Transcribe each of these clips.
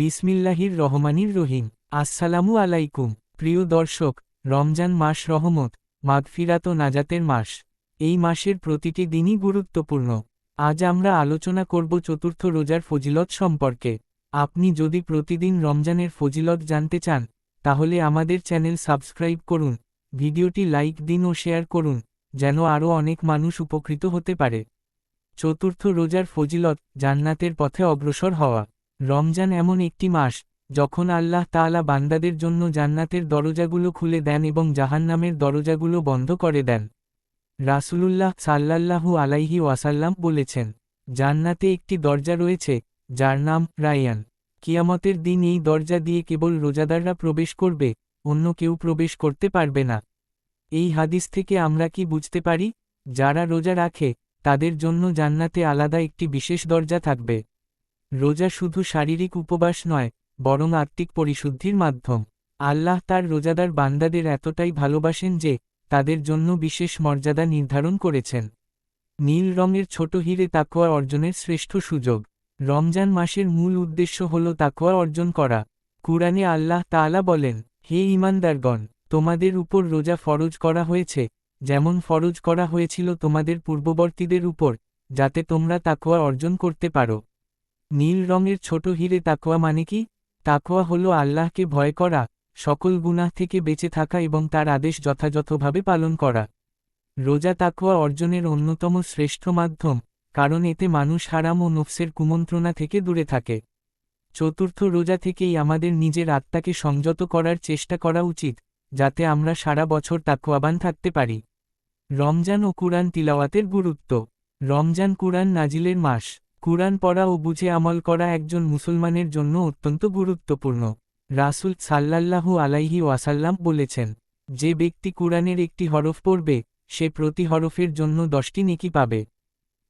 বিসমিল্লাহির রহমানির রহিম। আসসালামু আলাইকুম। প্রিয় দর্শক, রমজান মাস রহমত, মাগফিরাত নাজাতের মাস। এই মাসের প্রতিটি দিনই গুরুত্বপূর্ণ। আজ আমরা আলোচনা করব চতুর্থ রোজার ফজিলত সম্পর্কে। আপনি যদি প্রতিদিন রমজানের ফজিলত জানতে চান, তাহলে আমাদের চ্যানেল সাবস্ক্রাইব করুন, ভিডিওটি লাইক দিন ও শেয়ার করুন, যেন আরও অনেক মানুষ উপকৃত হতে পারে। চতুর্থ রোজার ফজিলত জান্নাতের পথে অগ্রসর হওয়া। রমজান এমন একটি মাস, যখন আল্লাহ তাআলা বান্দাদের জন্য জান্নাতের দরজাগুলো খুলে দেন এবং জাহান্নামের দরজাগুলো বন্ধ করে দেন। রাসুলুল্লাহ সাল্লাল্লাহু আলাইহি ওয়াসাল্লাম বলেছেন, জান্নাতে একটি দরজা রয়েছে, যার নাম রায়ান। কিয়ামতের দিন এই দরজা দিয়ে কেবল রোজাদাররা প্রবেশ করবে, অন্য কেউ প্রবেশ করতে পারবে না। এই হাদিস থেকে আমরা কি বুঝতে পারি? যারা রোজা রাখে, তাদের জন্য জান্নাতে আলাদা একটি বিশেষ দরজা থাকবে। রোজা শুধু শারীরিক উপবাস নয়, বরং আত্মিক পরিশুদ্ধির মাধ্যম। আল্লাহ তার রোজাদার বান্দাদের এতটাই ভালোবাসেন যে, তাদের জন্য বিশেষ মর্যাদা নির্ধারণ করেছেন। নীল রঙের ছোট হিরে তাকোয়া অর্জনের শ্রেষ্ঠ সুযোগ। রমজান মাসের মূল উদ্দেশ্য হল তাকোয়া অর্জন করা। কুরআনে আল্লাহ তাআলা বলেন, হে ইমানদারগণ তোমাদের উপর রোজা ফরজ করা হয়েছে, যেমন ফরজ করা হয়েছিল তোমাদের পূর্ববর্তীদের উপর, যাতে তোমরা তাকোয়া অর্জন করতে পারো। নীল রঙের ছোট হিরে তাকোয়া মানে কি? তাকোয়া হল আল্লাহকে ভয় করা, সকল গুনাহ থেকে বেঁচে থাকা এবং তার আদেশ যথাযথভাবে পালন করা। রোজা তাকোয়া অর্জনের অন্যতম শ্রেষ্ঠ মাধ্যম, কারণ এতে মানুষ হারাম ও নফসের কুমন্ত্রণা থেকে দূরে থাকে। চতুর্থ রোজা থেকেই আমাদের নিজের আত্মাকে সংযত করার চেষ্টা করা উচিত, যাতে আমরা সারা বছর তাকোয়াবান থাকতে পারি। রমজান ও কুরআন তিলাওয়াতের গুরুত্ব। রমজান কুরআন নাজিলের মাস। কুরআন পড়া ও বুঝে আমল করা একজন মুসলমানের জন্য অত্যন্ত গুরুত্বপূর্ণ। রাসুল সাল্লাল্লাহু আলাইহি ওয়াসাল্লাম বলেছেন, যে ব্যক্তি কুরআনের একটি হরফ পড়বে, সে প্রতি হরফের জন্য দশটি নেকি পাবে।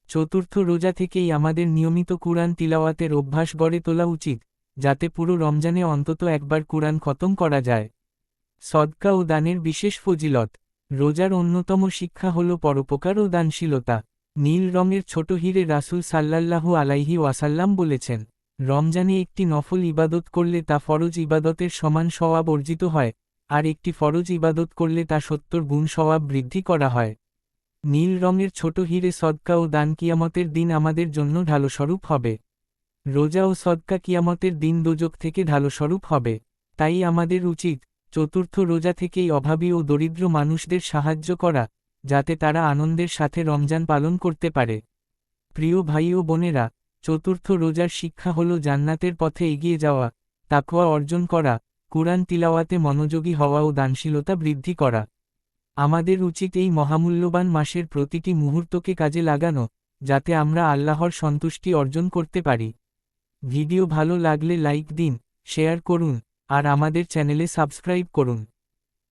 চতুর্থ রোজা থেকেই আমাদের নিয়মিত কুরআন তিলাওয়াতের অভ্যাস গড়ে তোলা উচিত, যাতে পুরো রমজানে অন্তত একবার কুরআন খতম করা যায়। সদকা ও দানের বিশেষ ফজিলত, রোজার অন্যতম শিক্ষা হল পরোপকার ও দানশীলতা। নীল রঙের ছোট হিরে রাসুল সাল্লাল্লাহু আলাইহি ওয়াসাল্লাম বলেছেন, রমজানে একটি নফল ইবাদত করলে তা ফরজ ইবাদতের সমান সওয়াব অর্জিত হয়, আর একটি ফরজ ইবাদত করলে তা সত্তর গুণ সওয়াব বৃদ্ধি করা হয়। নীল রঙের ছোট হিরে সদকা ও দান কিয়ামতের দিন আমাদের জন্য ঢালস্বরূপ হবে। রোজা ও সদকা কিয়ামতের দিন দোজক থেকে ঢালস্বরূপ হবে। তাই আমাদের উচিত, চতুর্থ রোজা থেকেই অভাবী ও দরিদ্র মানুষদের সাহায্য করা যাতে তারা আনন্দের সাথে রমজান পালন করতে পারে। প্রিয় ভাই ও বোনেরা, চতুর্থ রোজার শিক্ষা হল জান্নাতের পথে এগিয়ে যাওয়া তাকোয়া অর্জন করা, কুরআন তিলাওয়াতে মনোযোগী হওয়া ও দানশীলতা বৃদ্ধি করা। আমাদের উচিত এই মহামূল্যবান মাসের প্রতিটি মুহূর্তকে কাজে লাগানো, যাতে আমরা আল্লাহর সন্তুষ্টি অর্জন করতে পারি। ভিডিও ভালো লাগলে লাইক দিন, শেয়ার করুন, আর আমাদের চ্যানেলে সাবস্ক্রাইব করুন।